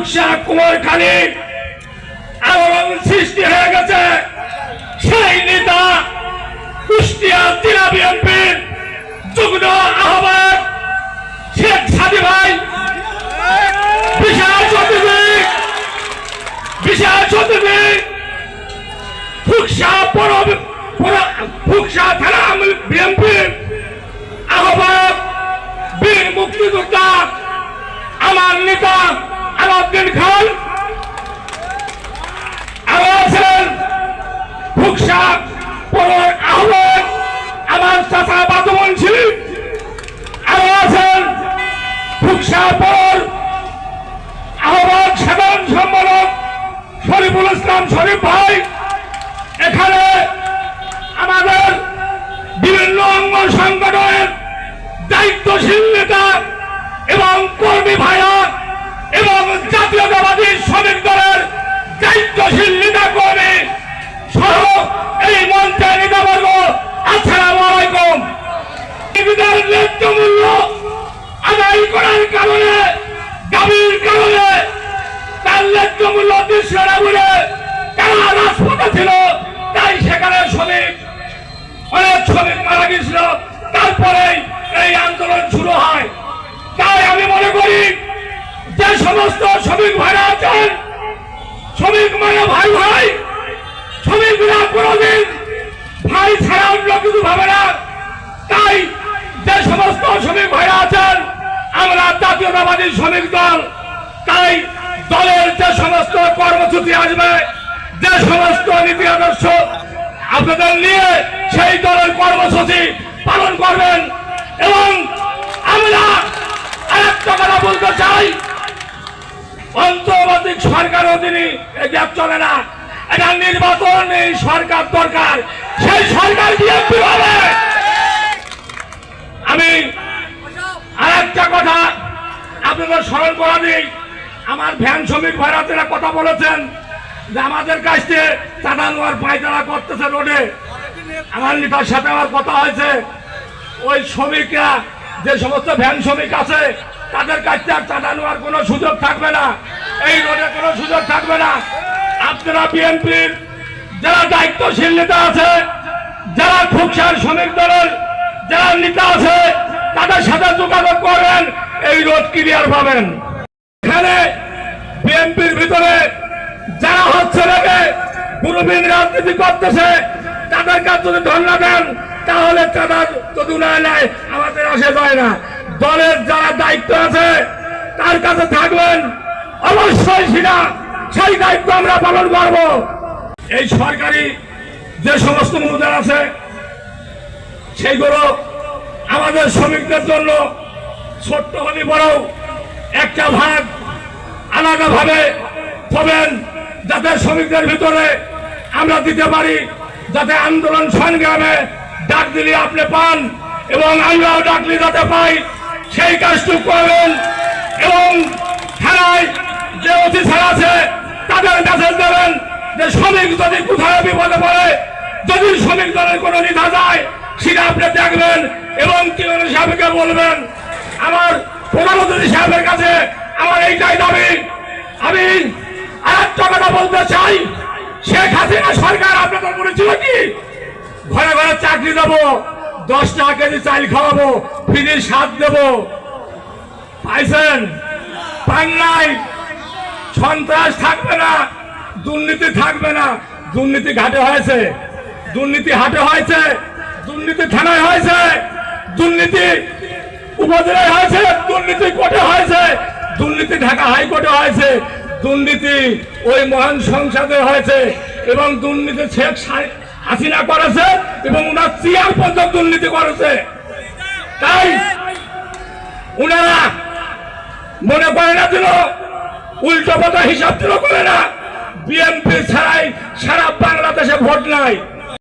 ফুকসা কুমারখালী আলোড়ন সৃষ্টি হয়ে গেছে। সেই নেতা কুষ্টিয়া জেলা বিএনপির যুগ্ম আহ্বায়ক শেখ সাদি ভাই। বিশাল চৌধুরী বিশাল চৌধুরী। ফুকসা পর ফুকসা থানা বিএনপির আহ্বায়ক বীর মুক্তিযোদ্ধা, আমার নেতা আলাউদ্দিন খান। আছেন আহ্বায়ক আমার চাচা বাদমনসি আরও আছেন আহ্বায়ক, সাধারণ সম্পাদক শরীফুল ইসলাম শরীফ ভাই। এখানে দলের দায়িত্বশীল নেতা কর্মী সহ এই মঞ্চের নেতাবর্গ আসসালাম আলাইকুম। সমস্ত শ্রমিক ভাইরা আছেন। শ্রমিক মানে ভাই ভাই, শ্রমিকরা কোনোদিন ভাই ছাড়া অন্য কিছু ভাবে না। তাই যে সমস্ত শ্রমিক ভাইরা আছেন, আমরা জাতীয়তাবাদী শ্রমিক দল, তাই দলের যে সমস্ত কর্মসূচি আসবে, যে সমস্ত নীতি আদর্শ আপনাদের নিয়ে সেই দলের কর্মসূচি পালন করবেন। এবং আমরা আরেকটা কথা বলতে চাই অন্তর্বর্তী সরকার অধীনে দেশ চলে না। এটা নির্বাচন, এই সরকার দরকার। সেই সরকার বিএনপি হবে। আমি আরেকটা কথা আপনাদের স্মরণ করা দিই। আমার ভ্যান শ্রমিক ভাইরা যারা কথা বলেছেন যে আমাদের কাছ চাঁদা নেওয়ার পায়তারা করতেছে রোডে। আমার নেতার সাথে আমার কথা হয়েছে। ওই শ্রমিকরা, যে সমস্ত ভ্যান শ্রমিক আছে, তাদের কাছ আর চাঁদা নেওয়ার কোনো সুযোগ থাকবে না। এই রোডে কোনো সুযোগ থাকবে না। আপনারা বিএনপির যারা দায়িত্বশীল নেতা আছে, যারা খুবসার শ্রমিক দলের যারা নেতা আছে, তাদের সাথে যোগাযোগ করবেন, এই রোড ক্লিয়ার পাবেন। এখানে বিএনপির ভিতরে যারা হচ্ছে রেখে গুরুবিন রাজনীতি করতেছে, তাদের কাছে যদি ধর্ণা দেন, তাহলে তারা যদি না নেয় আমাদের আসে যায় না। দলের যারা দায়িত্ব আছে, তার কাছে থাকবেন অবশ্যই সেটা, সেই দায়িত্ব আমরা পালন করব। এই সরকারি যে সমস্ত মুদ্রা আছে, সেইগুলো আমাদের শ্রমিকদের জন্য ছোট্ট হলে বড় একটা ভাগ আলাদা ভাবে হবেন যাতে শ্রমিকদের ভিতরে আমরা দিতে পারি, যাতে আন্দোলন সংগ্রামে ডাক দিলে আপনি পান এবং আমরাও ডাকলি যাতে পাই, সেই কাজটুকু করবেন এবং যে অফিসার আছে, তাদের মেসেজ দেবেন যে শ্রমিক যদি কোথায় বিপদে পড়ে, যদি শ্রমিক দলের কোনো নিধা যায়, সেটা আপনি দেখবেন এবং কিরণ সাহেবকে বলবেন। আমার প্রধানমন্ত্রী সাহেবের কাছে আমার এইটাই দাবি। আমি আরেকটা কথা বলতে চাই, শেখ হাসিনা সরকার আপনাদের বলেছিল কি? ঘরে ঘরে চাকরি দেবো, দশ টাকা কেজি চাল খাওয়াবো ফ্রি সাত দেবো। পাইছেন? পান নাই? সন্ত্রাস থাকবে না, দুর্নীতি থাকবে না। দুর্নীতি ঘাটে হয়েছে। দুর্নীতি হাটে হয়েছে। দুর্নীতি থানায় হয়েছে। দুর্নীতি উপজেলায় হয়েছে। দুর্নীতি কোর্টে হয়েছে। দুর্নীতি ঢাকা হাইকোর্টে হয়েছে। দুর্নীতি ওই মহান সংসদে হয়েছে এবং দুর্নীতি শেখ হাসিনা করেছে এবং ওনার চেয়ার পর্যন্ত দুর্নীতি করেছে। তাই ওনারা মনে করে না উল্টো হিসাব দিল করে না। বিএনপি ছাড়াই সারা বাংলাদেশে ভোট নাই।